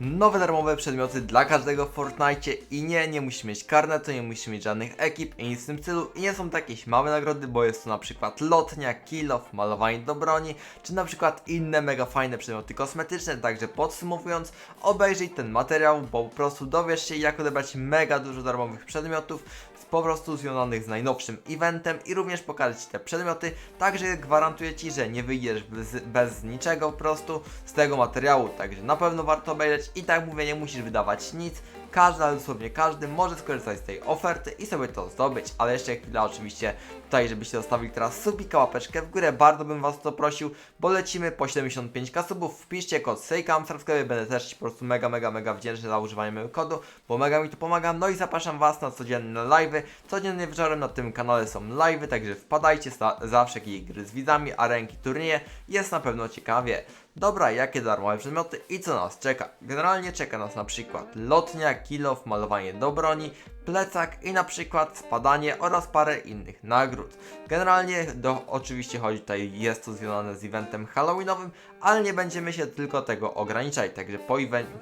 nowe darmowe przedmioty dla każdego w Fortnite. I nie, nie musisz mieć karnetu, nie musisz mieć żadnych ekip i nic w tym stylu. I nie są to jakieś małe nagrody, bo jest to na przykład lotnia, kill off, malowanie do broni, czy na przykład inne mega fajne przedmioty kosmetyczne, także podsumowując, obejrzyj ten materiał, bo po prostu dowiesz się jak odebrać mega dużo darmowych przedmiotów, po prostu związanych z najnowszym eventem i również pokażę Ci te przedmioty, także gwarantuję Ci, że nie wyjdziesz bez, bez niczego po prostu z tego materiału, także na pewno warto obejrzeć i tak mówię, nie musisz wydawać nic, każdy, ale dosłownie każdy może skorzystać z tej oferty i sobie to zdobyć, ale jeszcze chwila oczywiście tutaj, żebyście zostawili teraz subika, łapeczkę w górę, bardzo bym Was to prosił, bo lecimy po 75k subów, wpiszcie kod SEJKAM, będę też po prostu mega, mega, mega wdzięczny za używanie mojego kodu, bo mega mi to pomaga, no i zapraszam Was na codzienne live'y, codziennie wieczorem na tym kanale są live'y, także wpadajcie za, zawsze jakieś gry z widzami, arenki, turnieje, jest na pewno ciekawie. Dobra, jakie darmowe przedmioty i co nas czeka? Generalnie czeka nas na przykład lotnia, kilof, malowanie do broni, plecak i na przykład spadanie oraz parę innych nagród. Generalnie do, oczywiście chodzi tutaj, jest to związane z eventem halloweenowym, ale nie będziemy się tylko tego ograniczać, także po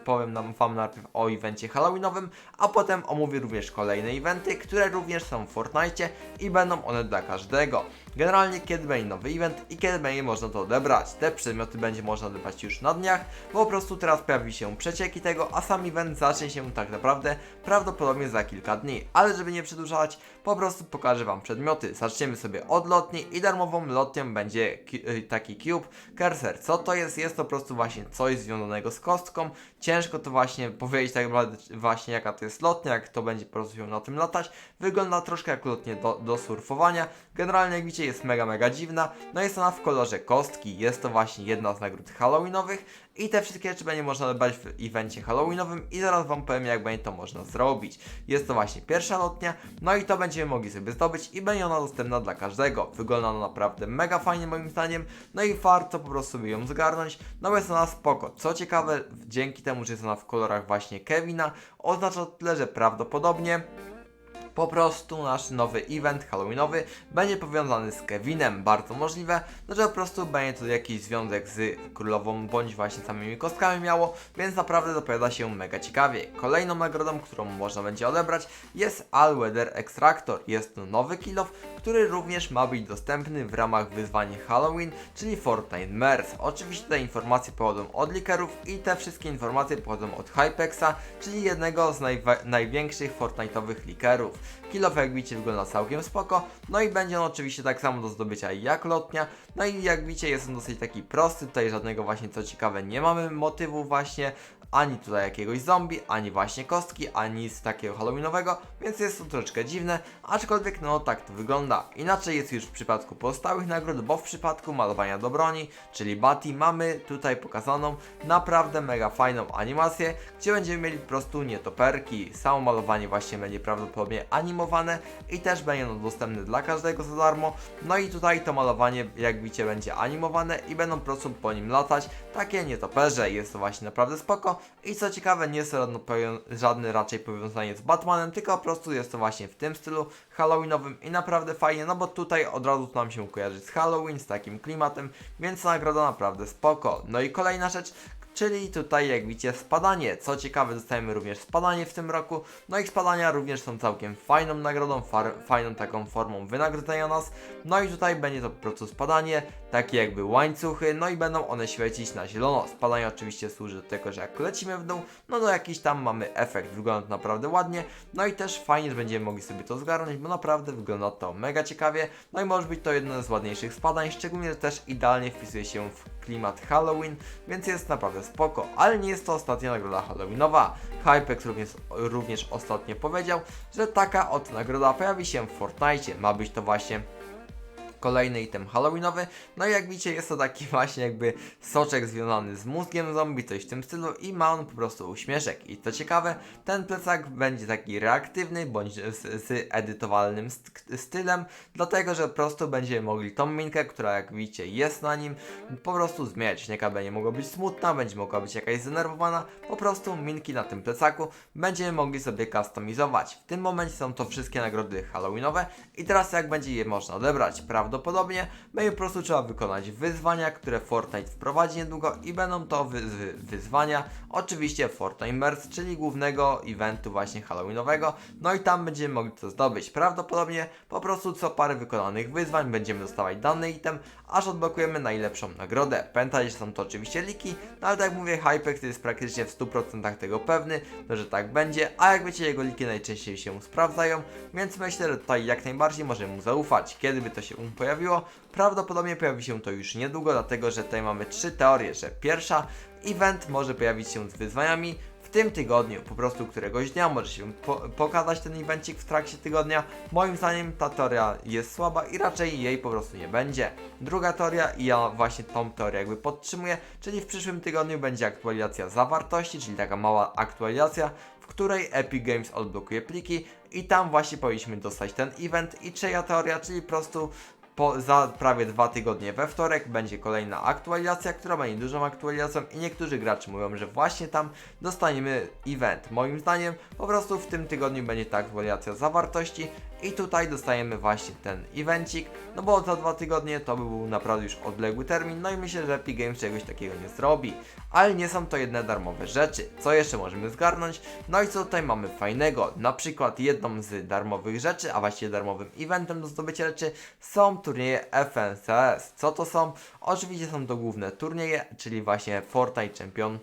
powiem nam Wam najpierw o evencie halloweenowym, a potem omówię również kolejne eventy, które również są w Fortnite i będą one dla każdego. Generalnie kiedy będzie nowy event i kiedy będzie można to odebrać. Te przedmioty będzie można odebrać już na dniach, bo po prostu teraz pojawi się przecieki tego, a sam event zacznie się tak naprawdę prawdopodobnie za kilka dni. Ale żeby nie przedłużać, po prostu pokażę Wam przedmioty. Zaczniemy sobie od lotni i darmową lotnią będzie y, taki cube cursor. Co to jest? Jest to po prostu właśnie coś związanego z kostką. Ciężko to właśnie powiedzieć tak naprawdę właśnie jaka to jest lotnia, jak to będzie po prostu się na tym latać. Wygląda troszkę jak lotnie do, do surfowania. Generalnie jak widzicie jest mega mega dziwna. No jest ona w kolorze kostki. Jest to właśnie jedna z nagród halloweenowych. I te wszystkie rzeczy będzie można odebrać w evencie halloweenowym i zaraz Wam powiem jak będzie to można zrobić. Jest to właśnie pierwsza lotnia, no i to będziemy mogli sobie zdobyć i będzie ona dostępna dla każdego. Wygląda ona naprawdę mega fajnie moim zdaniem, no i warto po prostu sobie ją zgarnąć, no bo jest ona spoko. Co ciekawe, dzięki temu, że jest ona w kolorach właśnie Kevina, oznacza to tyle, że prawdopodobnie po prostu nasz nowy event halloweenowy będzie powiązany z Kevinem. Bardzo możliwe, no, że po prostu będzie to jakiś związek z królową bądź właśnie samymi kostkami miało, więc naprawdę zapowiada się mega ciekawie. Kolejną nagrodą, którą można będzie odebrać jest All Weather Extractor. Jest to nowy kill off, który również ma być dostępny w ramach wyzwania Halloween, czyli Fortnite Mers. Oczywiście te informacje pochodzą od likerów i te wszystkie informacje pochodzą od Hypexa, czyli jednego z największych Fortnite'owych likerów. Kill off jak widzicie wygląda całkiem spoko, no i będzie on oczywiście tak samo do zdobycia jak lotnia, no i jak widzicie jest on dosyć taki prosty, tutaj żadnego właśnie co ciekawe nie mamy motywu właśnie, ani tutaj jakiegoś zombie, ani właśnie kostki, ani nic takiego halloweenowego, więc jest to troszeczkę dziwne, aczkolwiek no tak to wygląda. Inaczej jest już w przypadku pozostałych nagród, bo w przypadku malowania do broni, czyli Bati, mamy tutaj pokazaną naprawdę mega fajną animację, gdzie będziemy mieli po prostu nietoperki. Samo malowanie właśnie będzie prawdopodobnie animowane i też będzie ono dostępne dla każdego za darmo. No i tutaj to malowanie, jak widzicie, będzie animowane i będą po prostu po nim latać takie nietoperze. Jest to właśnie naprawdę spoko. I co ciekawe, nie jest to żadne raczej powiązanie z Batmanem, tylko po prostu jest to właśnie w tym stylu halloweenowym i naprawdę fajnie, no bo tutaj od razu nam się kojarzy z Halloween, z takim klimatem, więc nagroda naprawdę spoko. No i kolejna rzecz, Czyli tutaj jak widzicie spadanie. Co ciekawe dostajemy również spadanie w tym roku. No i spadania również są całkiem fajną nagrodą, fajną taką formą wynagrodzenia nas. No i tutaj będzie to po prostu spadanie, takie jakby łańcuchy, no i będą one świecić na zielono. Spadanie oczywiście służy do tego, że jak lecimy w dół, no to jakiś tam mamy efekt, wygląda to naprawdę ładnie. No i też fajnie, że będziemy mogli sobie to zgarnąć, bo naprawdę wygląda to mega ciekawie. No i może być to jedno z ładniejszych spadań, szczególnie, że też idealnie wpisuje się w klimat Halloween, więc jest naprawdę spoko, ale nie jest to ostatnia nagroda Halloweenowa. Hypex również, również ostatnio powiedział, że taka oto nagroda pojawi się w Fortnite. Ma być to właśnie kolejny item halloweenowy. No i jak widzicie jest to taki właśnie jakby soczek związany z mózgiem zombie, coś w tym stylu i ma on po prostu uśmieszek. I co ciekawe, ten plecak będzie taki reaktywny bądź z, z edytowalnym st- stylem, dlatego że po prostu będziemy mogli tą minkę, która jak widzicie jest na nim, po prostu zmieniać. Nieka będzie mogła być smutna, będzie mogła być jakaś zdenerwowana, po prostu minki na tym plecaku będziemy mogli sobie customizować. W tym momencie są to wszystkie nagrody halloweenowe i teraz jak będzie je można odebrać? Prawdopodobnie prawdopodobnie będzie po prostu trzeba wykonać wyzwania, które Fortnite wprowadzi niedługo i będą to wy wy wyzwania oczywiście Fortnite Merge, czyli głównego eventu właśnie halloweenowego, no i tam będziemy mogli to zdobyć. Prawdopodobnie po prostu co parę wykonanych wyzwań będziemy dostawać dany item, aż odblokujemy najlepszą nagrodę. Pamiętajcie, są to oczywiście liki, no ale tak jak mówię, Hypex jest praktycznie w 100% tego pewny, no, że tak będzie, a jak wiecie, jego liki najczęściej się sprawdzają, więc myślę, że tutaj jak najbardziej możemy mu zaufać. Kiedy by to się pojawiło? Prawdopodobnie pojawi się to już niedługo, dlatego że tutaj mamy trzy teorie, że pierwsza, event może pojawić się z wyzwaniami, w tym tygodniu, po prostu któregoś dnia może się po pokazać ten evencik w trakcie tygodnia. Moim zdaniem ta teoria jest słaba i raczej jej po prostu nie będzie. Druga teoria i ja właśnie tą teorię jakby podtrzymuję, czyli w przyszłym tygodniu będzie aktualizacja zawartości, czyli taka mała aktualizacja, w której Epic Games odblokuje pliki i tam właśnie powinniśmy dostać ten event. I trzecia teoria, czyli po prostu po, za prawie dwa tygodnie we wtorek będzie kolejna aktualizacja, która będzie dużą aktualizacją i niektórzy gracze mówią, że właśnie tam dostaniemy event. Moim zdaniem po prostu w tym tygodniu będzie ta aktualizacja zawartości i tutaj dostajemy właśnie ten evencik, no bo za dwa tygodnie to by był naprawdę już odległy termin, no i myślę, że Epic Games czegoś takiego nie zrobi. Ale nie są to jedne darmowe rzeczy. Co jeszcze możemy zgarnąć? No i co tutaj mamy fajnego? Na przykład jedną z darmowych rzeczy, a właściwie darmowym eventem do zdobycia rzeczy są turnieje FNCS. Co to są? Oczywiście są to główne turnieje, czyli właśnie Fortnite Champion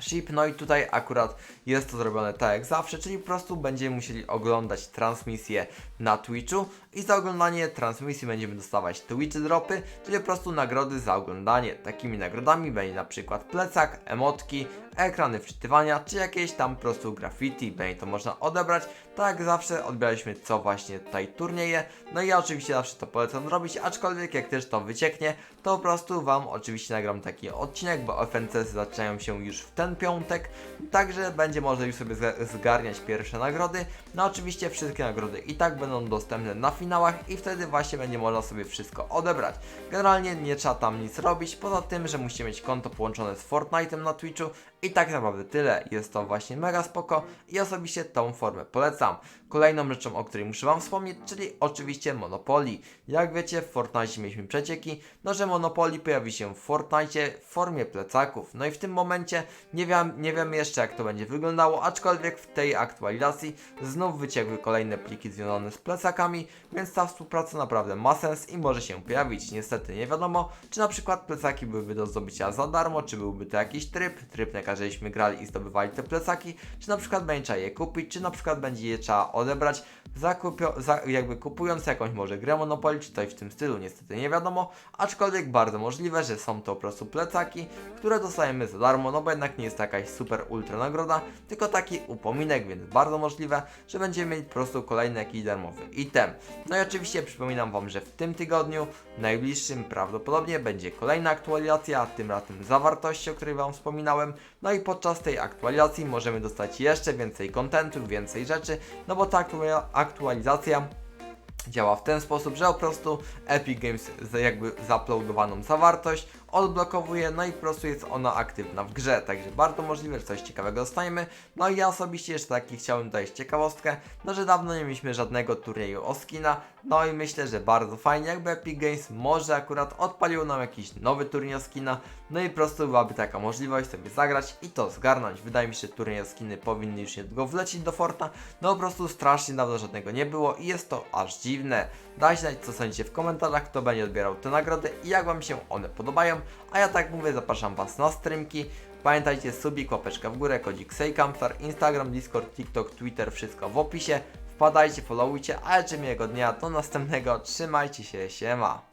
Ship. No i tutaj akurat jest to zrobione tak jak zawsze, czyli po prostu będziemy musieli oglądać transmisję na Twitchu i za oglądanie transmisji będziemy dostawać Twitch dropy, czyli po prostu nagrody za oglądanie. Takimi nagrodami będzie na przykład plecak, emotki, ekrany wczytywania, czy jakieś tam po prostu graffiti, będzie to można odebrać. Tak jak zawsze odbieraliśmy co właśnie tutaj turnieje, no i ja oczywiście zawsze to polecam zrobić, aczkolwiek jak też to wycieknie, to po prostu Wam oczywiście nagram taki odcinek, bo FNCS zaczynają się już w ten piątek, także będzie można już sobie zga- zgarniać pierwsze nagrody. No oczywiście wszystkie nagrody i tak będą dostępne na finałach i wtedy właśnie będzie można sobie wszystko odebrać. Generalnie nie trzeba tam nic robić, poza tym, że musicie mieć konto połączone z Fortnite'em na Twitchu i tak naprawdę tyle. Jest to właśnie mega spoko i osobiście tą formę polecam. Kolejną rzeczą, o której muszę Wam wspomnieć, czyli oczywiście Monopoly. Jak wiecie, w Fortnite mieliśmy przecieki, no że Monopoly pojawi się w Fortnite w formie plecaków. No i w tym momencie nie wiem, nie wiem jeszcze jak to będzie wyglądało, aczkolwiek w tej aktualizacji znów wyciekły kolejne pliki związane z plecakami, więc ta współpraca naprawdę ma sens i może się pojawić. Niestety nie wiadomo, czy na przykład plecaki byłyby do zdobycia za darmo, czy byłby to jakiś tryb, tryb na każdyśmy grali i zdobywali te plecaki, czy na przykład będzie trzeba je kupić, czy na przykład będzie je trzeba odebrać, zakupio, za, jakby kupując jakąś może grę Monopoly, czy coś w tym stylu, niestety nie wiadomo, aczkolwiek bardzo możliwe, że są to po prostu plecaki, które dostajemy za darmo, no bo jednak nie jest to jakaś super ultra nagroda, tylko taki upominek, więc bardzo możliwe, że będziemy mieć po prostu kolejny jakiś darmowy item. No i oczywiście przypominam Wam, że w tym tygodniu, najbliższym prawdopodobnie będzie kolejna aktualizacja, tym razem zawartości, o której Wam wspominałem, no i podczas tej aktualizacji możemy dostać jeszcze więcej kontentu, więcej rzeczy, no bo ta aktua- aktualizacja działa w ten sposób, że po prostu Epic Games jakby zauploadowaną zawartość odblokowuje, no i po prostu jest ona aktywna w grze, także bardzo możliwe, że coś ciekawego dostaniemy. No i ja osobiście jeszcze taki chciałem dać ciekawostkę, no że dawno nie mieliśmy żadnego turnieju o skina, no i myślę, że bardzo fajnie, jakby Epic Games może akurat odpalił nam jakiś nowy turniej o skina, no i po prostu byłaby taka możliwość sobie zagrać i to zgarnąć. Wydaje mi się, że turniej o skiny powinny już niedługo wlecieć do Forta, no po prostu strasznie dawno żadnego nie było i jest to aż dziwne. Dajcie znać co sądzicie w komentarzach, kto będzie odbierał te nagrody i jak Wam się one podobają, a ja tak mówię, zapraszam Was na streamki. Pamiętajcie, subik, łapeczka w górę, kodzik Sejkamstar, Instagram, Discord, TikTok, Twitter, wszystko w opisie. Wpadajcie, followujcie, a życzę miłego dnia, do następnego, trzymajcie się, siema.